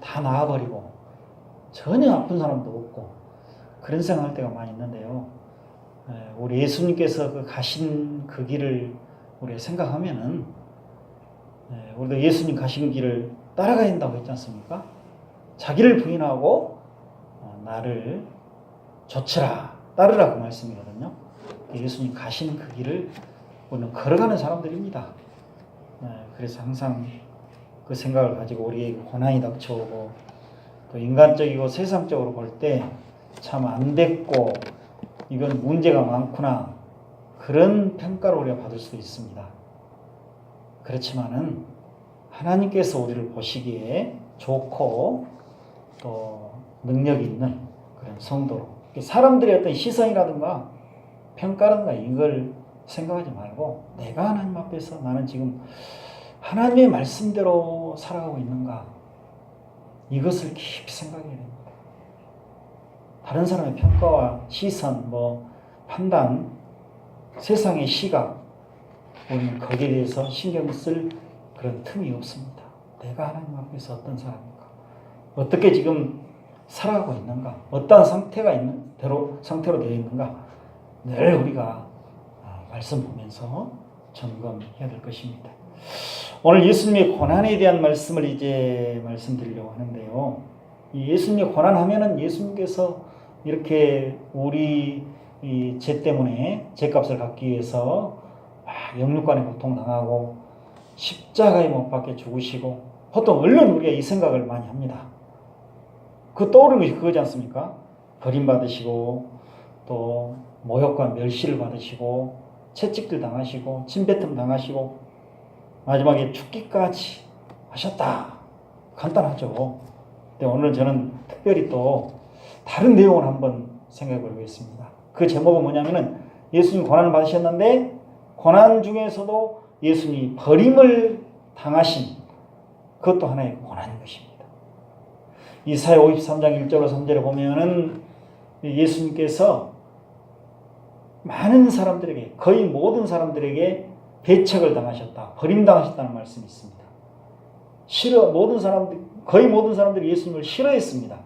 다 나아버리고 전혀 아픈 사람도 없고 그런 생각할 때가 많이 있는데요. 에, 우리 예수님께서 그 가신 그 길을 우리가 생각하면은 에, 우리도 예수님 가신 길을 따라가야 된다고 했지 않습니까? 자기를 부인하고 어, 나를 좇으라 따르라 그 말씀이거든요. 예수님 가시는 그 길을 우리는 걸어가는 사람들입니다. 네, 그래서 항상 그 생각을 가지고 우리에게 고난이 닥쳐오고 또 인간적이고 세상적으로 볼 때 참 안 됐고 이건 문제가 많구나 그런 평가를 우리가 받을 수 있습니다. 그렇지만은 하나님께서 우리를 보시기에 좋고 또 능력 있는 그런 성도로 사람들의 어떤 시선이라든가 평가라든가 이걸 생각하지 말고 내가 하나님 앞에서 나는 지금 하나님의 말씀대로 살아가고 있는가 이것을 깊이 생각해야 됩니다. 다른 사람의 평가와 시선, 뭐 판단, 세상의 시각 우리는 거기에 대해서 신경 쓸 그런 틈이 없습니다. 내가 하나님 앞에서 어떤 사람인가, 어떻게 지금 살아가고 있는가, 어떠한 상태가 있는 대로 상태로 되어 있는가 늘 우리가 아, 말씀 보면서 점검해야 될 것입니다. 오늘 예수님의 고난에 대한 말씀을 이제 말씀드리려고 하는데요. 이 예수님의 고난 하면은 예수님께서 이렇게 우리 이죄 때문에 죄값을 갚기 위해서 막 영육간의 고통 당하고 십자가에 못 박혀 죽으시고 보통 얼른 우리가 이 생각을 많이 합니다. 그 떠오르는 것이 그거지 않습니까? 버림받으시고 또 모욕과 멸시를 받으시고 채찍들 당하시고 침뱉음 당하시고 마지막에 죽기까지 하셨다. 간단하죠. 근데 오늘 저는 특별히 또 다른 내용을 한번 생각해 보겠습니다. 그 제목은 뭐냐면은 예수님 고난을 받으셨는데 고난 중에서도 예수님이 버림을 당하신 그것도 하나의 고난인 것입니다. 이사야 53장 1절로 3절에 보면은 예수님께서 많은 사람들에게 거의 모든 사람들에게 배척을 당하셨다. 버림당하셨다는 말씀이 있습니다. 싫어 모든 사람들 거의 모든 사람들이 예수님을 싫어했습니다.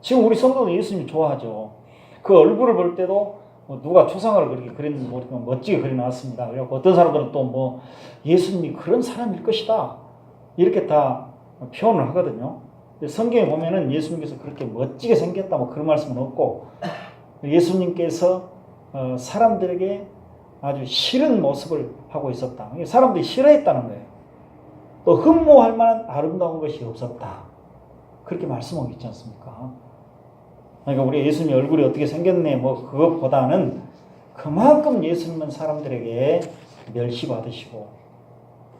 지금 우리 성도는 예수님 좋아하죠. 그 얼굴을 볼 때도 뭐 누가 초상화를 그렇게 그렸는지 모르겠지만 멋지게 그려놨습니다. 그리고 어떤 사람들은 또 뭐 예수님이 그런 사람일 것이다 이렇게 다 표현을 하거든요. 성경에 보면은 예수님께서 그렇게 멋지게 생겼다 뭐 그런 말씀은 없고 예수님께서 어, 사람들에게 아주 싫은 모습을 하고 있었다. 사람들이 싫어했다는 거예요. 또 흠모할 만한 아름다운 것이 없었다. 그렇게 말씀하고 있지 않습니까? 그러니까 우리 예수님 얼굴이 어떻게 생겼네, 뭐, 그것보다는 그만큼 예수님은 사람들에게 멸시받으시고,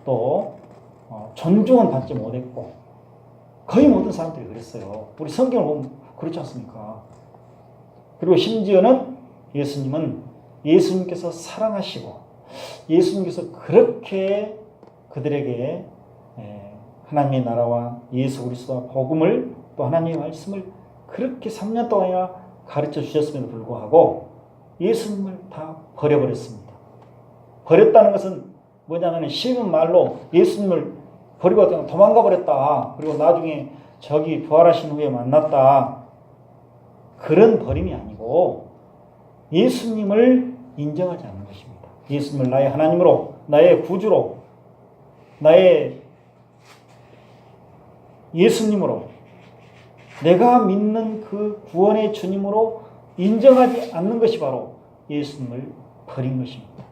또, 어, 존중은 받지 못했고, 거의 모든 사람들이 그랬어요. 우리 성경을 보면 그렇지 않습니까? 그리고 심지어는 예수님은 예수님께서 사랑하시고 예수님께서 그렇게 그들에게 하나님의 나라와 예수 그리스도와 복음을 또 하나님의 말씀을 그렇게 3년 동안이나 가르쳐 주셨음에도 불구하고 예수님을 다 버려버렸습니다. 버렸다는 것은 뭐냐면 쉬운 말로 예수님을 버리고 도망가 버렸다. 그리고 나중에 저기 부활하신 후에 만났다. 그런 버림이 아니고 예수님을 인정하지 않는 것입니다. 예수님을 나의 하나님으로, 나의 구주로, 나의 예수님으로, 내가 믿는 그 구원의 주님으로 인정하지 않는 것이 바로 예수님을 버린 것입니다.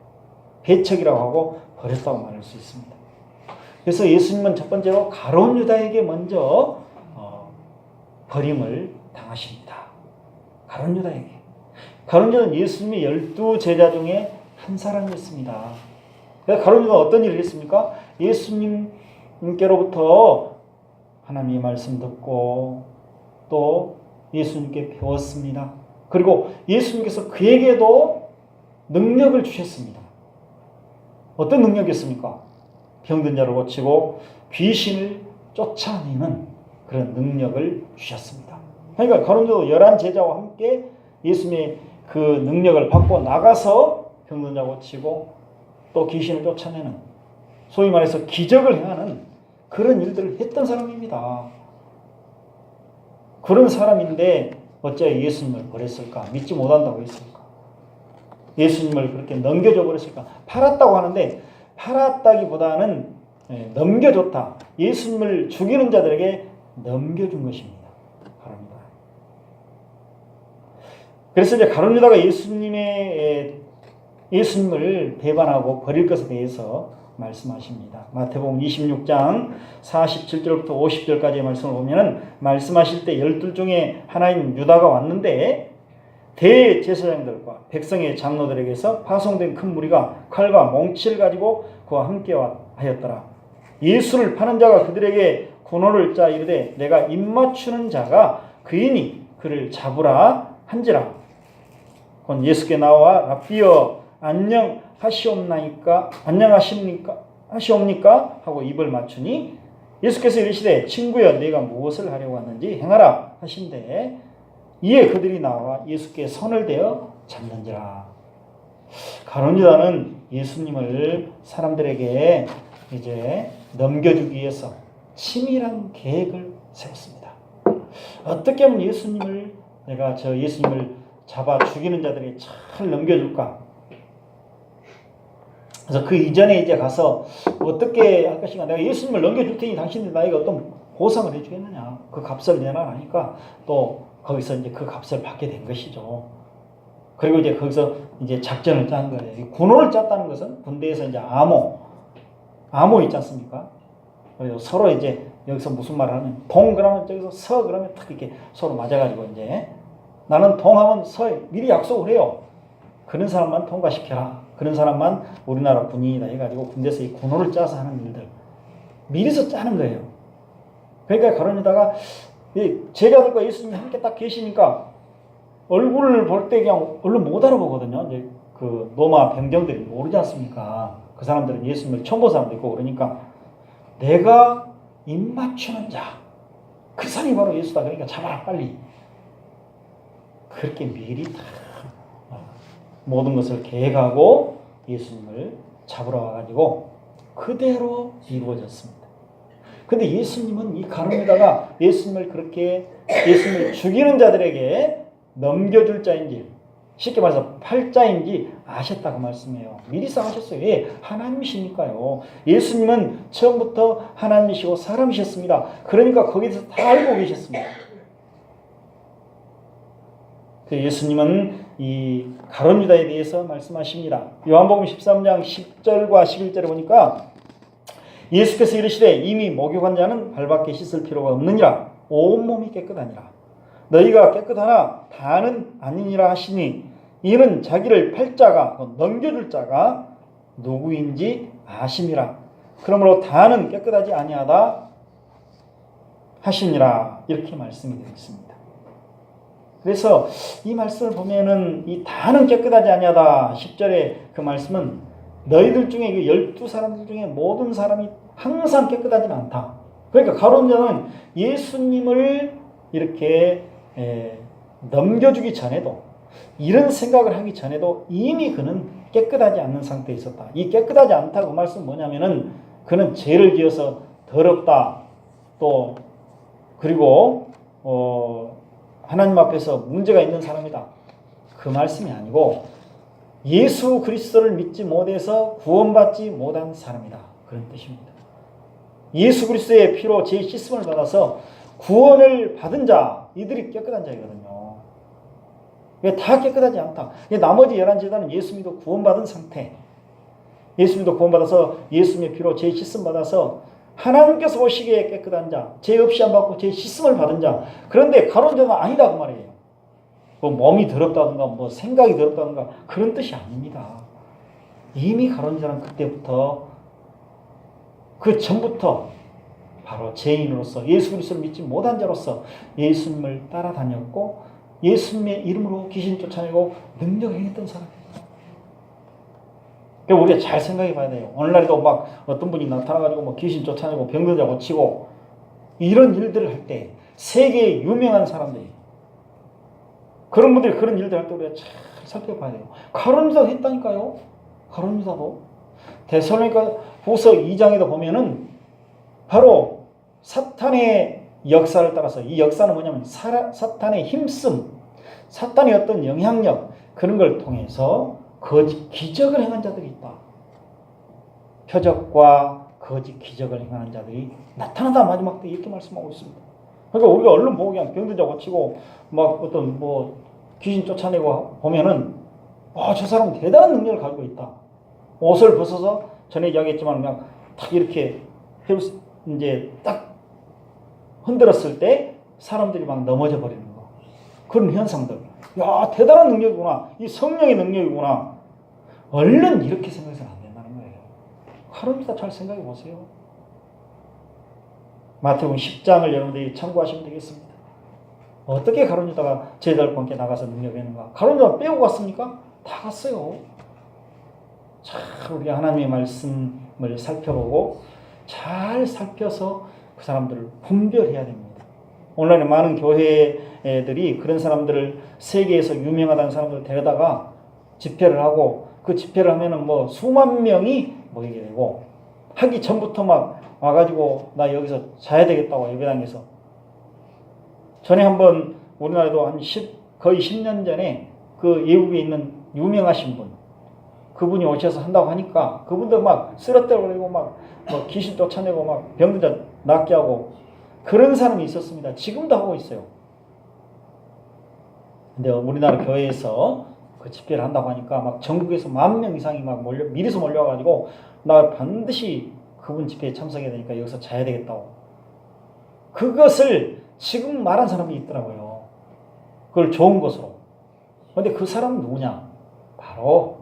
배척이라고 하고 버렸다고 말할 수 있습니다. 그래서 예수님은 첫 번째로 가론 유다에게 먼저 어, 버림을 당하십니다. 가론 유다에게. 가론 유다는 예수님의 열두 제자 중에 한 사람이었습니다. 그래서 가론 유다가 어떤 일을 했습니까? 예수님께로부터 하나님의 말씀 듣고 또 예수님께 배웠습니다. 그리고 예수님께서 그에게도 능력을 주셨습니다. 어떤 능력이었습니까? 병든 자를 고치고 귀신을 쫓아내는 그런 능력을 주셨습니다. 그러니까 가론도 열한 제자와 함께 예수님의 그 능력을 받고 나가서 병든 자 고 치고 또 귀신을 쫓아내는 소위 말해서 기적을 행하는 그런 일들을 했던 사람입니다. 그런 사람인데 어째 예수님을 버렸을까? 믿지 못한다고 했을까? 예수님을 그렇게 넘겨줘 버렸을까? 팔았다고 하는데 팔았다기보다는 예, 넘겨줬다. 예수님을 죽이는 자들에게 넘겨준 것입니다. 그래서 이제 가룟유다가 예수님의 예, 예수님을 배반하고 버릴 것에 대해서 말씀하십니다. 마태복음 26장 47절부터 50절까지의 말씀을 보면은 말씀하실 때 열둘 중에 하나인 유다가 왔는데 대제사장들과 백성의 장로들에게서 파송된 큰 무리가 칼과 몽치를 가지고 그와 함께 하였더라. 예수를 파는 자가 그들에게 군호를 짜 이르되 내가 입맞추는 자가 그이니 그를 잡으라 한지라. 곧 예수께 나와 라비어 안녕 하시옵나이까 안녕하십니까 하시옵니까? 하고 입을 맞추니 예수께서 이르시되 친구여 네가 무엇을 하려고 왔는지 행하라 하신대. 이에 그들이 나와 예수께 손을 대어 잡는지라. 가론유다는 예수님을 사람들에게 이제 넘겨주기 위해서 치밀한 계획을 세웠습니다. 어떻게 하면 예수님을 내가 저 예수님을 잡아 죽이는 자들에게 잘 넘겨줄까? 그래서 그 이전에 이제 가서 어떻게 할 것인가 내가 예수님을 넘겨줄 테니 당신들 나에게 어떤 보상을 해주겠느냐 그 값을 내놔 하니까 또 거기서 이제 그 값을 받게 된 것이죠. 그리고 이제 거기서 이제 작전을 짠 거예요. 군호를 짰다는 것은 군대에서 이제 암호, 암호 있지 않습니까? 그래서 서로 이제 여기서 무슨 말을 하면 동 그러면 저기서 서 그러면 탁 이렇게 서로 맞아가지고 이제 나는 동하면 서 미리 약속을 해요. 그런 사람만 통과시켜라. 그런 사람만 우리나라 군인이다 해가지고 군대에서 이 군호를 짜서 하는 일들 미리서 짜는 거예요. 그러니까 가론유다가 제자들과 예수님이 함께 딱 계시니까 얼굴을 볼 때 그냥 얼른 못 알아보거든요. 이제 그 로마 병정들이 모르지 않습니까? 그 사람들은 예수님을 처음 본 사람도 있고 그러니까 내가 입 맞추는 자, 그 사람이 바로 예수다. 그러니까 잡아라 빨리. 그렇게 미리 다 모든 것을 계획하고 예수님을 잡으러 와가지고 그대로 이루어졌습니다. 근데 예수님은 이 가늠에다가 예수님을 그렇게 예수님을 죽이는 자들에게 넘겨줄 자인지 쉽게 말해서 팔자인지 아셨다고 말씀해요. 미리서 아셨어요. 예, 하나님이시니까요. 예수님은 처음부터 하나님이시고 사람이셨습니다. 그러니까 거기서 다 알고 계셨습니다. 그 예수님은 이 가론 유다에 대해서 말씀하십니다. 요한복음 13장 10절과 11절에 보니까 예수께서 이르시되 이미 목욕한 자는 발밖에 씻을 필요가 없느니라 온몸이 깨끗하니라 너희가 깨끗하나 다는 아니니라 하시니 이는 자기를 팔자가 넘겨줄 자가 누구인지 아심이라 그러므로 다는 깨끗하지 아니하다 하시니라 이렇게 말씀이 되어 있습니다. 그래서 이 말씀을 보면은 이 다는 깨끗하지 아니하다 10절에 그 말씀은 너희들 중에 그 열두 사람들 중에 모든 사람이 항상 깨끗하지는 않다. 그러니까 가론자는 예수님을 이렇게 에, 넘겨주기 전에도 이런 생각을 하기 전에도 이미 그는 깨끗하지 않는 상태에 있었다. 이 깨끗하지 않다고 그 말씀 뭐냐면은 그는 죄를 지어서 더럽다. 또 그리고 어 하나님 앞에서 문제가 있는 사람이다. 그 말씀이 아니고 예수 그리스도를 믿지 못해서 구원받지 못한 사람이다. 그런 뜻입니다. 예수 그리스도의 피로 제 씻음을 받아서 구원을 받은 자, 이들이 깨끗한 자이거든요. 다 깨끗하지 않다. 나머지 11제자는 예수 믿어 구원받은 상태. 예수 믿어 구원받아서 예수님의 피로 제 씻음 받아서 하나님께서 보시기에 깨끗한 자, 죄 없이 안 받고 죄 씻음을 받은 자. 그런데 가론자는 아니다 그 말이에요. 뭐 몸이 더럽다든가 뭐 생각이 더럽다든가 그런 뜻이 아닙니다. 이미 가론자는 그때부터 그 전부터 바로 죄인으로서 예수 그리스도를 믿지 못한 자로서 예수님을 따라다녔고 예수님의 이름으로 귀신 쫓아내고 능력을 행했던 사람이에요. 우리가 잘 생각해 봐야 돼요. 오늘날에도 막 어떤 분이 나타나가지고 뭐 귀신 쫓아내고 병들자 고치고 이런 일들을 할 때 세계에 유명한 사람들이 그런 분들이 그런 일들 할 때 우리가 잘 살펴봐야 돼요. 가론유다도 했다니까요. 가론유다도. 데살로니가 후서 2장에도 보면은 바로 사탄의 역사를 따라서 이 역사는 뭐냐면 사, 사탄의 힘씀, 사탄의 어떤 영향력 그런 걸 통해서 거짓 기적을 행한 자들이 있다. 표적과 거짓 기적을 행하는 자들이 나타난다 마지막 때 이렇게 말씀하고 있습니다. 그러니까 우리가 얼른 보고 그냥 병들자 고 치고 막 어떤 뭐 귀신 쫓아내고 보면은 아, 저 사람은 대단한 능력을 가지고 있다. 옷을 벗어서 전에 이야기했지만 그냥 딱 이렇게 이제 딱 흔들었을 때 사람들이 막 넘어져 버리는 거. 그런 현상들. 야, 대단한 능력이구나. 이 성령의 능력이구나. 얼른 이렇게 생각해서는 안 된다는 거예요. 하루입니다. 잘 생각해 보세요. 마태복음 10장을 여러분들이 참고하시면 되겠습니다. 어떻게 가론유다가 제자들과 함께 나가서 능력했는가? 가론유다 빼고 갔습니까? 다 갔어요. 자, 우리가 하나님의 말씀을 살펴보고 잘 살펴서 그 사람들을 분별해야 됩니다. 오늘날 많은 교회들이 그런 사람들을 세계에서 유명하다는 사람들을 데려다가 집회를 하고 그 집회를 하면은 뭐 수만 명이 모이게 되고 하기 전부터 막 와가지고 나 여기서 자야 되겠다고 예배당에서 전에 한번 우리나라도 한 10, 거의 10년 전에 그 외국에 있는 유명하신 분 그분이 오셔서 한다고 하니까 그분도 막 쓰러뜨려 버리고 막뭐 귀신 쫓아내고 막 병든 자 낫게 하고 그런 사람이 있었습니다. 지금도 하고 있어요. 근데 우리나라 교회에서 그 집회를 한다고 하니까 막 전국에서 만 명 이상이 막 몰려 미리서 몰려가지고 나 반드시 그분 집회에 참석해야 되니까 여기서 자야 되겠다고. 그것을 지금 말한 사람이 있더라고요. 그걸 좋은 것으로. 근데 그 사람은 누구냐? 바로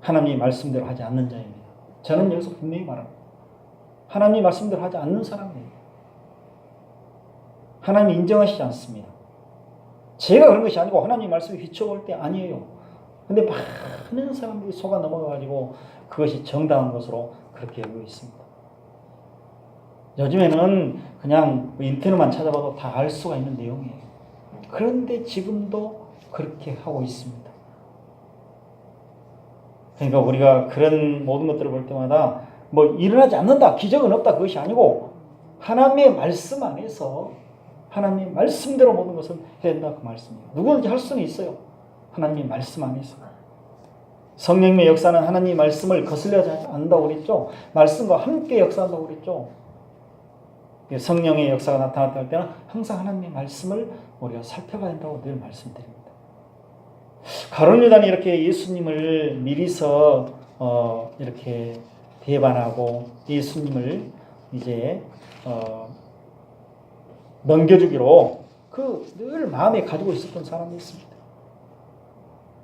하나님이 말씀대로 하지 않는 자입니다. 저는 여기서 분명히 말합니다. 하나님이 말씀대로 하지 않는 사람이에요. 하나님이 인정하시지 않습니다. 제가 그런 것이 아니고 하나님 말씀이 비춰볼 때 아니에요. 근데 많은 사람들이 속아 넘어가가지고 그것이 정당한 것으로 그렇게 여기고 있습니다. 요즘에는 그냥 인터넷만 찾아봐도 다 알 수가 있는 내용이에요. 그런데 지금도 그렇게 하고 있습니다. 그러니까 우리가 그런 모든 것들을 볼 때마다 뭐 일어나지 않는다, 기적은 없다 그것이 아니고 하나님의 말씀 안에서 하나님의 말씀대로 모든 것을 해야 된다 그 말씀이에요. 누구든지 할 수는 있어요. 하나님의 말씀 안에서. 성령의 역사는 하나님의 말씀을 거슬려지 않는다고 그랬죠. 말씀과 함께 역사한다고 그랬죠. 성령의 역사가 나타났다 때는 항상 하나님의 말씀을 우리가 살펴봐야 된다고 늘 말씀드립니다. 가론유다는 이렇게 예수님을 미리서 어, 이렇게 대반하고 예수님을 이제 어, 넘겨주기로 그 늘 마음에 가지고 있었던 사람이 있습니다.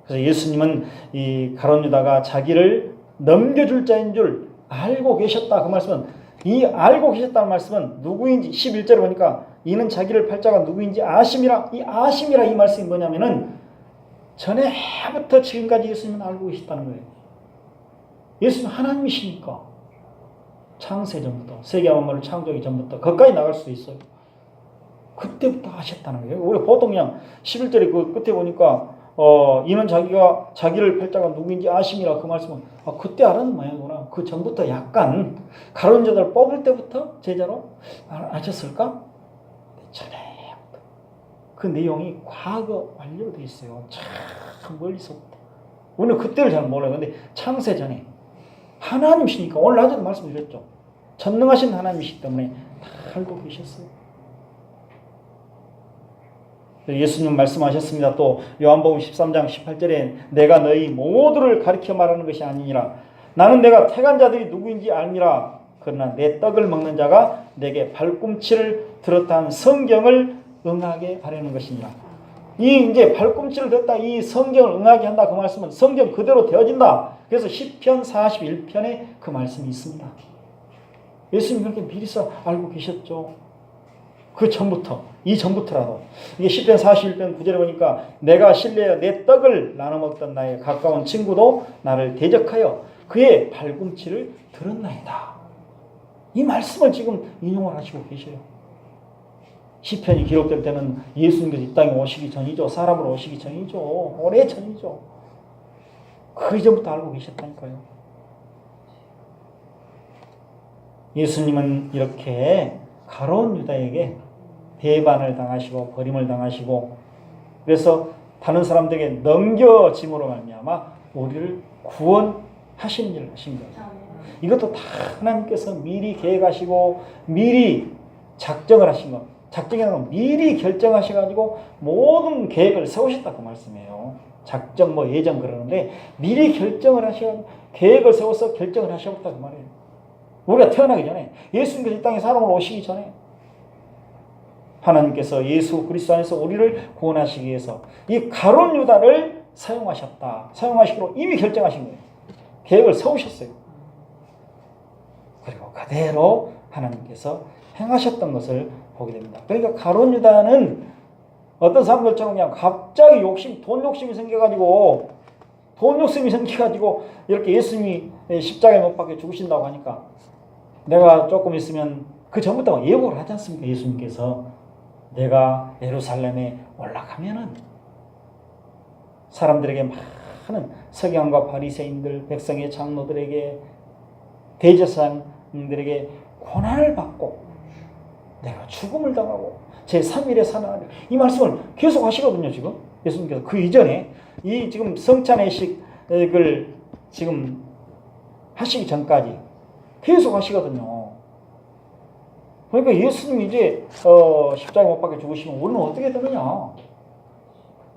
그래서 예수님은 이 가론유다가 자기를 넘겨줄 자인 줄 알고 계셨다. 그 말씀은 이 알고 계셨다는 말씀은 누구인지 11절에 보니까 이는 자기를 팔자가 누구인지 아심이라 이 아심이라 이 말씀이 뭐냐면은 전에부터 지금까지 예수님은 알고 계셨다는 거예요. 예수님 하나님이시니까 창세 전부터 세계 만물을 창조하기 전부터 거기까지 나갈 수 있어요. 그때부터 하셨다는 거예요. 우리 보통 그냥 11절에 그 끝에 보니까 어, 이는 자기가 자기를 팔자가 누구인지 아심이라 그 말씀은 아, 그때 알았는 모양이구나. 그 전부터 약간 가론 자들 뽑을 때부터 제자로 아, 아셨을까? 전에부터 그 내용이 과거 완료돼 있어요. 참 멀리서부터. 우리는 그때를 잘 몰라요. 근데 창세 전에 하나님이시니까 오늘 낮에도 말씀드렸죠. 전능하신 하나님이시기 때문에 다 알고 계셨어요. 예수님 말씀하셨습니다. 또 요한복음 13장 18절에 내가 너희 모두를 가리켜 말하는 것이 아니니라. 나는 내가 택한 자들이 누구인지 알미라. 그러나 내 떡을 먹는 자가 내게 발꿈치를 들었다는 성경을 응하게 하려는 것이니라. 이 이제 발꿈치를 들었다 이 성경을 응하게 한다 그 말씀은 성경 그대로 되어진다. 그래서 10편 41편에 그 말씀이 있습니다. 예수님 그렇게 미리서 알고 계셨죠. 그 전부터, 이 전부터라도. 이게 10편 41편 9절에 보니까 내가 신뢰하여 내 떡을 나눠 먹던 나의 가까운 친구도 나를 대적하여 그의 발꿈치를 들었나이다. 이 말씀을 지금 인용을 하시고 계셔요. 시편이 기록될 때는 예수님께서 이 땅에 오시기 전이죠. 사람으로 오시기 전이죠. 오래 전이죠. 그 이전부터 알고 계셨다니까요. 예수님은 이렇게 가로운 유다에게 배반을 당하시고 버림을 당하시고 그래서 다른 사람들에게 넘겨짐으로 말미암아 우리를 구원하신 일을 하신 거예요. 이것도 다 하나님께서 미리 계획하시고 미리 작정을 하신 것. 작정이라는 건 미리 결정하셔가지고 모든 계획을 세우셨다고 말씀해요. 작정 뭐 예정 그러는데 미리 결정을 하셔 계획을 세워서 결정을 하셨다고 말해요. 우리가 태어나기 전에 예수님께서 이 땅에 사람으로 오시기 전에 하나님께서 예수 그리스도 안에서 우리를 구원하시기 위해서 이 가론 유다를 사용하셨다. 사용하시기로 이미 결정하신 거예요. 계획을 세우셨어요. 그리고 그대로 하나님께서 행하셨던 것을 보게 됩니다. 그러니까 가론 유다는 어떤 사람들처럼 그냥 갑자기 욕심, 돈 욕심이 생겨가지고 돈 욕심이 생겨가지고 이렇게 예수님이 십자가에 못 박혀 죽으신다고 하니까 내가 조금 있으면 그 전부터 예고를 하지 않습니까? 예수님께서 내가 예루살렘에 올라가면은 사람들에게 많은 서기관과 바리새인들, 백성의 장로들에게 대제사장들에게 고난을 받고 내가 죽음을 당하고 제 3일에 살아나리 이 말씀을 계속 하시거든요 지금. 예수님께서 그 이전에 이 지금 성찬의식을 지금 하시기 전까지 계속 하시거든요 그러니까 예수님이 이제 어, 십자가에 못 박혀 죽으시면 우리는 어떻게 되느냐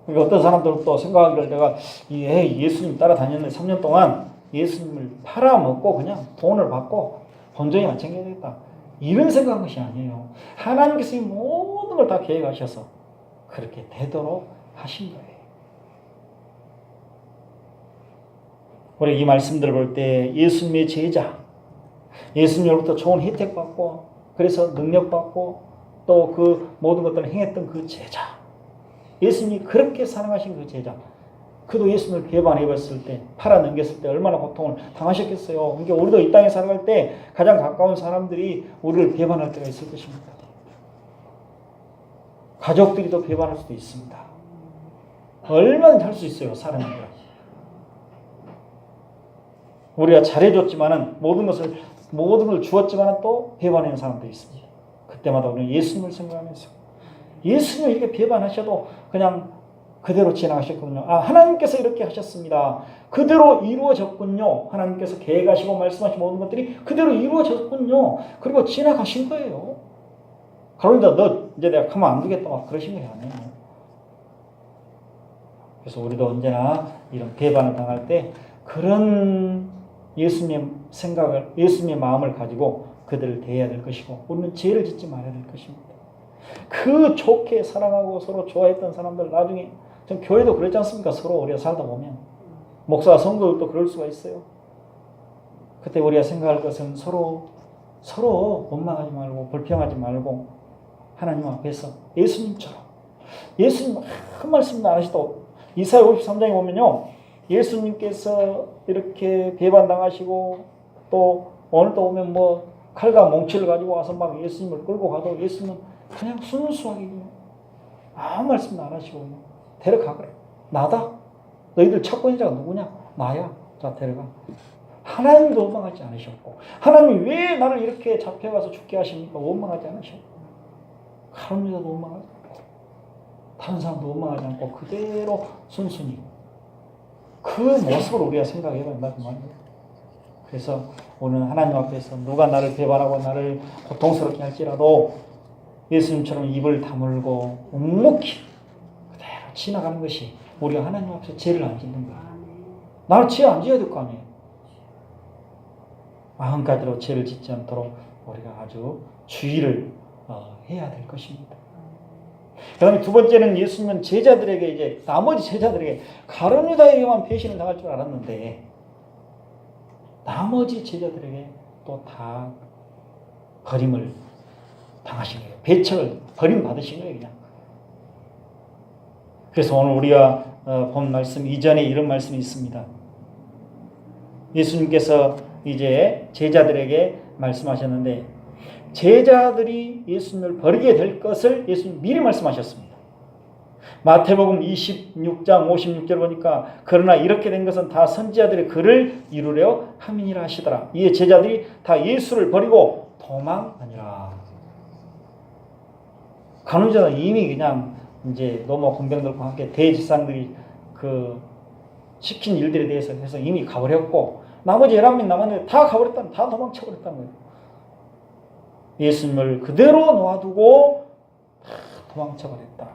그러니까 어떤 사람들은 또 생각하기를 내가 이 예, 예수님 따라다녔는데 3년 동안 예수님을 팔아먹고 그냥 돈을 받고 본전에만 챙겨야겠다. 이런 생각한 것이 아니에요. 하나님께서 이 모든 걸 다 계획하셔서 그렇게 되도록 하신 거예요. 우리 이 말씀들을 볼 때 예수님의 제자, 예수님으로부터 좋은 혜택 받고 그래서 능력 받고 또 그 모든 것들을 행했던 그 제자, 예수님이 그렇게 사랑하신 그 제자, 그도 예수님을 배반해 봤을 때, 팔아 넘겼을 때 얼마나 고통을 당하셨겠어요. 그러니까 우리도 이 땅에 살아갈 때 가장 가까운 사람들이 우리를 배반할 때가 있을 것입니다. 가족들이 또 배반할 수도 있습니다. 얼마든지 할 수 있어요, 사람들. 우리가 잘해줬지만은 모든 것을 모든 걸 주었지만은 또 배반하는 사람도 있습니다. 그때마다 우리는 예수님을 생각하면서 예수님을 이렇게 배반하셔도 그냥 그대로 지나가셨거든요. 아, 하나님께서 이렇게 하셨습니다. 그대로 이루어졌군요. 하나님께서 계획하시고 말씀하신 모든 것들이 그대로 이루어졌군요. 그리고 지나가신 거예요. 그런데 너 이제 내가 가만 안 두겠다 막 그러신 게 아니에요. 그래서 우리도 언제나 이런 배반을 당할 때 그런 예수님 생각을 예수님의 마음을 가지고 그들을 대해야 될 것이고 우리는 죄를 짓지 말아야 될 것입니다. 그 좋게 사랑하고 서로 좋아했던 사람들 나중에 전 교회도 그랬지 않습니까? 서로 우리가 살다 보면 목사 성도들도 그럴 수가 있어요. 그때 우리가 생각할 것은 서로 서로 원망하지 말고 불평하지 말고 하나님 앞에서 예수님처럼 예수님 한 말씀도 안 하시도 이사야 53장에 보면요. 예수님께서 이렇게 배반당하시고 또 오늘 또 오면 뭐 칼과 몽치를 가지고 와서 막 예수님을 끌고 가도 예수님은 그냥 순수하게 아무 말씀도 안 하시고 데려가 그래. 나다. 너희들 찾고 있는 자가 누구냐? 나야. 자 데려가. 하나님도 원망하지 않으셨고 하나님이 왜 나를 이렇게 잡혀가서 죽게 하십니까? 원망하지 않으셨고 유다도 원망하지 않고 다른 사람도 원망하지 않고 그대로 순순히 그 모습을 우리가 생각해야 된다 그. 그래서 오늘 하나님 앞에서 누가 나를 배반하고 나를 고통스럽게 할지라도 예수님처럼 입을 다물고 묵묵히 그대로 지나가는 것이 우리가 하나님 앞에서 죄를 안 짓는 거야. 나는 죄안 지어야 될 거 아니에요. 마음가지로 죄를 짓지 않도록 우리가 아주 주의를 어, 해야 될 것입니다. 그 다음에 두 번째는 예수님은 제자들에게 이제 나머지 제자들에게 가룟유다에게만 배신을 당할 줄 알았는데 나머지 제자들에게 또 다 버림을 당하신 거예요. 배척을 버림 받으신 거예요, 그냥. 그래서 오늘 우리가 어, 본 말씀 이전에 이런 말씀이 있습니다. 예수님께서 이제 제자들에게 말씀하셨는데 제자들이 예수님을 버리게 될 것을 예수님 미리 말씀하셨습니다. 마태복음 26장 56절 보니까 그러나 이렇게 된 것은 다 선지자들의 글을 이루려 함이니라 하시더라. 이에 제자들이 다 예수를 버리고 도망하니라. 간호자는 이미 그냥 이제 로마 군병들과 함께 대지상들이 그 시킨 일들에 대해서 해서 이미 가버렸고 나머지 11명 남았는데 다 가버렸다는 다 도망쳐버렸다는 거예요. 예수님을 그대로 놓아두고 다 도망쳐 버렸다.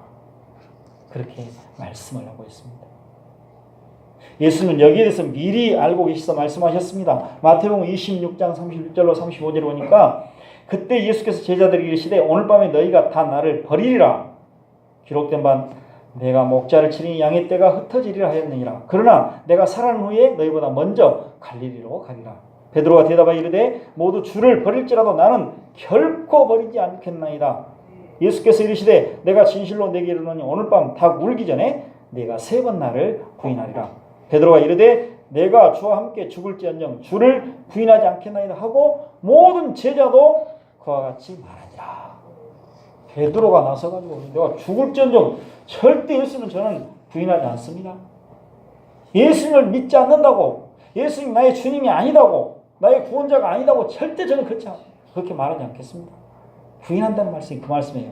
그렇게 말씀을 하고 있습니다. 예수님은 여기에 대해서 미리 알고 계셔서 말씀하셨습니다. 마태복음 26장 31절로 35절을 보니까 그때 예수께서 제자들에게 이르시되 오늘 밤에 너희가 다 나를 버리리라 기록된 바 내가 목자를 치니 양의 떼가 흩어지리라 하였느니라 그러나 내가 살아난 후에 너희보다 먼저 갈릴리로 가리라 베드로가 대답하여 이르되 모두 주를 버릴지라도 나는 결코 버리지 않겠나이다 예수께서 이르시되 내가 진실로 내게 이르노니 오늘 밤 닭 울기 전에 내가 세 번 나를 부인하리라 베드로가 이르되 내가 주와 함께 죽을지언정 주를 부인하지 않겠나이다 하고 모든 제자도 그와 같이 말하니라. 베드로가 나서가지고 내가 죽을지언정 절대 예수는 저는 부인하지 않습니다. 예수님을 믿지 않는다고 예수님 나의 주님이 아니다고 나의 구원자가 아니다고 절대 저는 그렇지 않, 그렇게 말하지 않겠습니다. 부인한다는 말씀이 그 말씀이에요.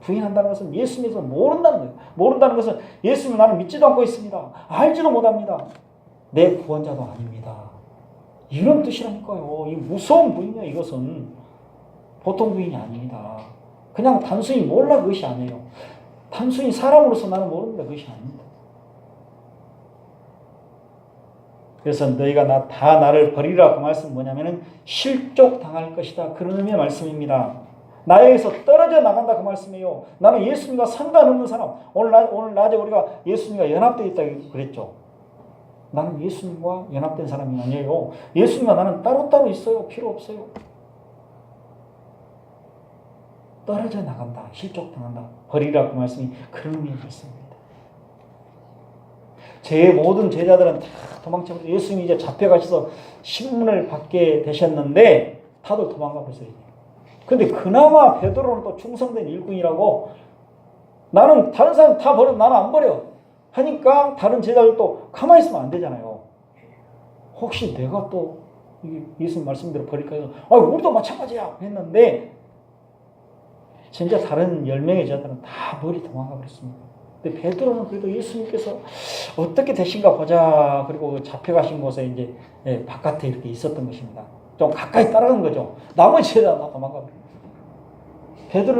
부인한다는 것은 예수님에서 모른다는 거예요. 모른다는 것은 예수님 나는 믿지도 않고 있습니다. 알지도 못합니다. 내 구원자도 아닙니다. 이런 뜻이라니까요. 이 무서운 부인이야 이것은 보통 부인이 아닙니다. 그냥 단순히 몰라 그것이 아니에요. 단순히 사람으로서 나는 모릅니다. 그것이 아닙니다. 그래서 너희가 나, 다 나를 버리라 그 말씀은 뭐냐면은 실족 당할 것이다. 그런 의미의 말씀입니다. 나에게서 떨어져 나간다 그 말씀이에요. 나는 예수님과 상관없는 사람. 오늘, 나, 오늘 낮에 우리가 예수님과 연합되어 있다 그랬죠. 나는 예수님과 연합된 사람이 아니에요. 예수님과 나는 따로따로 있어요. 필요 없어요. 떨어져 나간다. 실족당한다. 버리라 그 말씀이 그런 의미의 말씀입니다. 제 모든 제자들은 다 도망쳐 예수님이 이제 잡혀가셔서 신문을 받게 되셨는데 다들 도망가 버렸어요. 근데 그나마 베드로는 또 충성된 일꾼이라고 나는 다른 사람 다 버려 나는 안 버려 하니까 다른 제자들도 가만히 있으면 안 되잖아요. 혹시 내가 또 예수님 말씀대로 버릴까 해서 아 우리도 마찬가지야 했는데 진짜 다른 열 명의 제자들은 다 머리 도망가 버렸습니다. 근데 베드로는 그래도 예수님께서 어떻게 되신가 보자 그리고 잡혀가신 곳에 이제 예, 바깥에 이렇게 있었던 것입니다. 좀 가까이 따라간 거죠. 나머지 제자 다 버려. 베드로